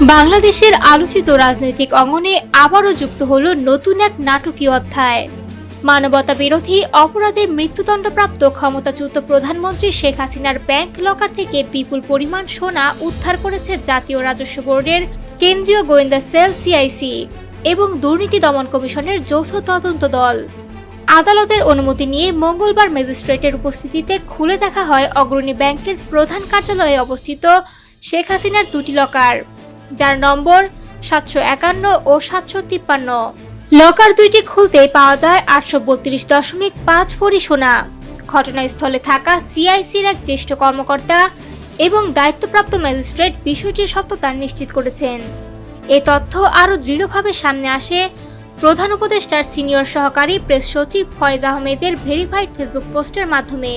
বাংলাদেশের আলোচিত রাজনৈতিক অঙ্গনে আবারও যুক্ত হল নতুন এক নাটকীয় অধ্যায়। মানবতা বিরোধী অপরাধে মৃত্যুদণ্ডপ্রাপ্ত ক্ষমতাচ্যুত প্রধানমন্ত্রী শেখ হাসিনার ব্যাংক লকার থেকে বিপুল পরিমাণ সোনা উদ্ধার করেছে জাতীয় রাজস্ব বোর্ডের কেন্দ্রীয় গোয়েন্দা সেল সিআইসি এবং দুর্নীতি দমন কমিশনের যৌথ তদন্ত দল। আদালতের অনুমতি নিয়ে মঙ্গলবার ম্যাজিস্ট্রেটের উপস্থিতিতে খুলে দেখা হয় অগ্রণী ব্যাংকের প্রধান কার্যালয়ে অবস্থিত শেখ হাসিনার দুটি লকার। যার নম্বর সাতশো একান্ন ও সাতশো তিপ্পান্ন। লকার দুইটি খুলতেই পাওয়া যায় আটশো বত্রিশ দশমিক পাঁচ ভরি সোনা। ঘটনাস্থলে থাকা সিআইসির এক জ্যেষ্ঠ কর্মকর্তা এবং দায়িত্বপ্রাপ্ত ম্যাজিস্ট্রেট বিষয়টির সত্যতা নিশ্চিত করেছেন। এ তথ্য আরও দৃঢ়ভাবে সামনে আসে প্রধান উপদেষ্টার সিনিয়র সহকারী প্রেস সচিব ফয়েজ আহমেদের ভেরিফাইড ফেসবুক পোস্টের মাধ্যমে।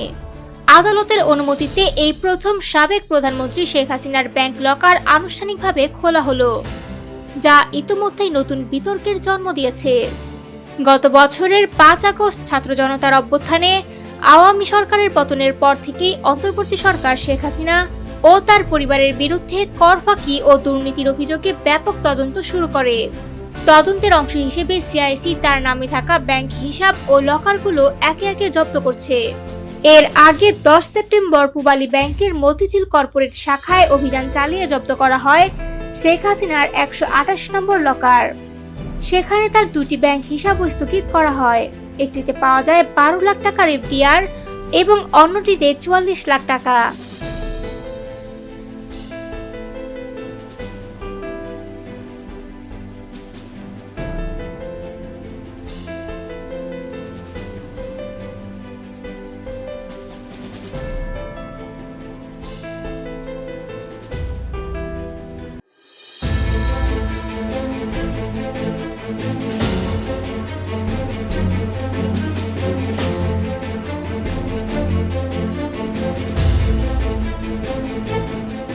আদালতের অনুমতিতে এই প্রথম সাবেক প্রধানমন্ত্রী শেখ হাসিনার ব্যাংক লকার আনুষ্ঠানিকভাবে খোলা হলো, যা ইতোমধ্যেই নতুন বিতর্কের জন্ম দিয়েছে। গত বছরের পাঁচ আগস্ট ছাত্র জনতার অভ্যুত্থানে আওয়ামী সরকারের পতনের পর থেকেই অন্তর্বর্তী সরকার শেখ হাসিনা ও তার পরিবারের বিরুদ্ধে কর ফাঁকি ও দুর্নীতির অভিযোগে ব্যাপক তদন্ত শুরু করে। তদন্তের অংশ হিসেবে সিআইসি তার নামে থাকা ব্যাংক হিসাব ও লকারগুলো একে একে জব্দ করছে। এর আগে দশ সেপ্টেম্বর পূবালী ব্যাংকের মতিঝিল কর্পোরেট শাখায় অভিযান চালিয়ে জব্দ করা হয় শেখ হাসিনার একশো আঠাশ নম্বর লকার। সেখানে তার দুটি ব্যাংক হিসাব স্থগিত করা হয়। একটিতে পাওয়া যায় বারো লাখ টাকার এফডিআর এবং অন্যটিতে চুয়াল্লিশ লাখ টাকা।